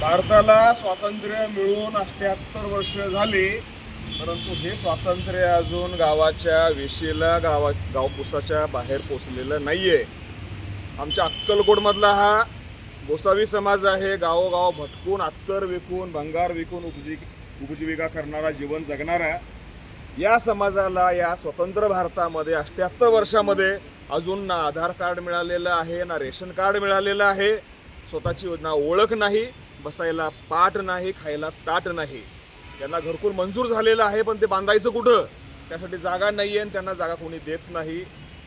भारताला स्वातंत्र्य मिळून अठ्याहत्तर वर्ष झाली परंतु हे स्वातंत्र्य अजून गावाच्या वेशीला गावा गावपुसाच्या बाहेर पोचलेलं नाही आहे आमच्या अक्कलकोटमधला हा गोसावी समाज आहे गावोगाव भटकून अत्तर विकून भंगार विकून उपजी उपजीविका करणारा जीवन जगणारा या समाजाला या स्वतंत्र भारतामध्ये अठ्याहत्तर वर्षामध्ये अजून ना आधार कार्ड मिळालेलं आहे ना रेशन कार्ड मिळालेलं आहे. स्वतःची ना ओळख नाही बसायला पाट नाही खायला ताट नाही. त्यांना घरकुल मंजूर झालेलं आहे पण ते बांधायचं कुठं? त्यासाठी जागा नाही आहे आणि त्यांना जागा कोणी देत नाही.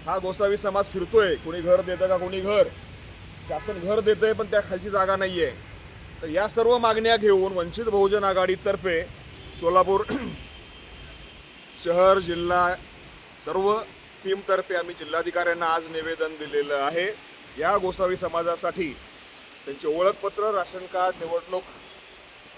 हा गोसावी समाज फिरतोय. कोणी घर देतं का कोणी घर? शासन घर देतंय पण त्या खालची जागा नाही आहे तर या सर्व मागण्या घेऊन वंचित बहुजन आघाडीतर्फे सोलापूर शहर जिल्हा सर्व टीमतर्फे आम्ही जिल्हाधिकाऱ्यांना आज निवेदन दिलेलं आहे. या गोसावी समाजासाठी त्यांचे ओळखपत्र राशन कार्ड निवडणूक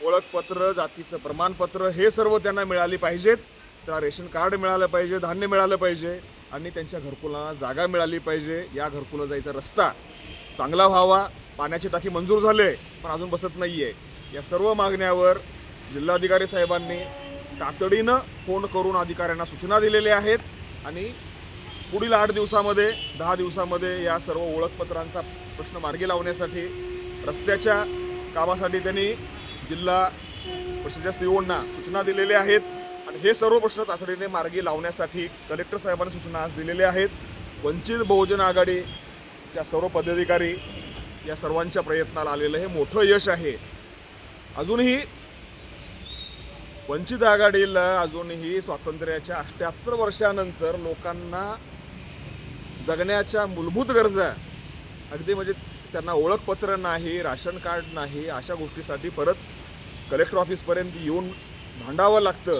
ओळखपत्र जातीचं प्रमाणपत्र हे सर्व त्यांना मिळाली पाहिजेत. त्या रेशन कार्ड मिळालं पाहिजे धान्य मिळालं पाहिजे आणि त्यांच्या घरकुलांना जागा मिळाली पाहिजे. या घरकुला जायचा रस्ता चांगला व्हावा. पाण्याची टाकी मंजूर झाले पण अजून बसत नाही आहे या सर्व मागण्यावर जिल्हाधिकारी साहेबांनी तातडीनं फोन करून अधिकाऱ्यांना सूचना दिलेल्या आहेत आणि पुढील आठ दिवसामध्ये दहा दिवसामध्ये या सर्व ओळखपत्रांचा प्रश्न मार्गी लावण्यासाठी रस्त्याच्या कामासाठी त्यांनी जिल्हा परिषदेच्या सीओंना सूचना दिलेल्या आहेत. आणि हे सर्व प्रश्न तातडीने मार्गी लावण्यासाठी कलेक्टर साहेबांनी सूचना आज दिलेल्या आहेत. वंचित बहुजन आघाडीच्या सर्व पदाधिकारी या सर्वांच्या प्रयत्नाला आलेलं हे मोठं यश आहे. अजूनही वंचित आघाडीला अजूनही स्वातंत्र्याच्या अष्ट्याहत्तर वर्षानंतर लोकांना जगण्याच्या मूलभूत गरजा अगदी म्हणजे त्यांना ओळखपत्र नाही राशन कार्ड नाही अशा गोष्टीसाठी परत कलेक्टर ऑफिसपर्यंत येऊन भांडावं लागतं.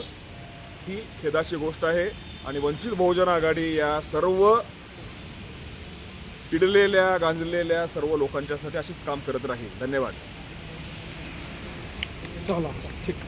ही खेदाची गोष्ट आहे आणि वंचित बहुजन आघाडी या सर्व पिडलेल्या गांजलेल्या सर्व लोकांच्यासाठी अशीच काम करत राहील. धन्यवाद. चला ठीक.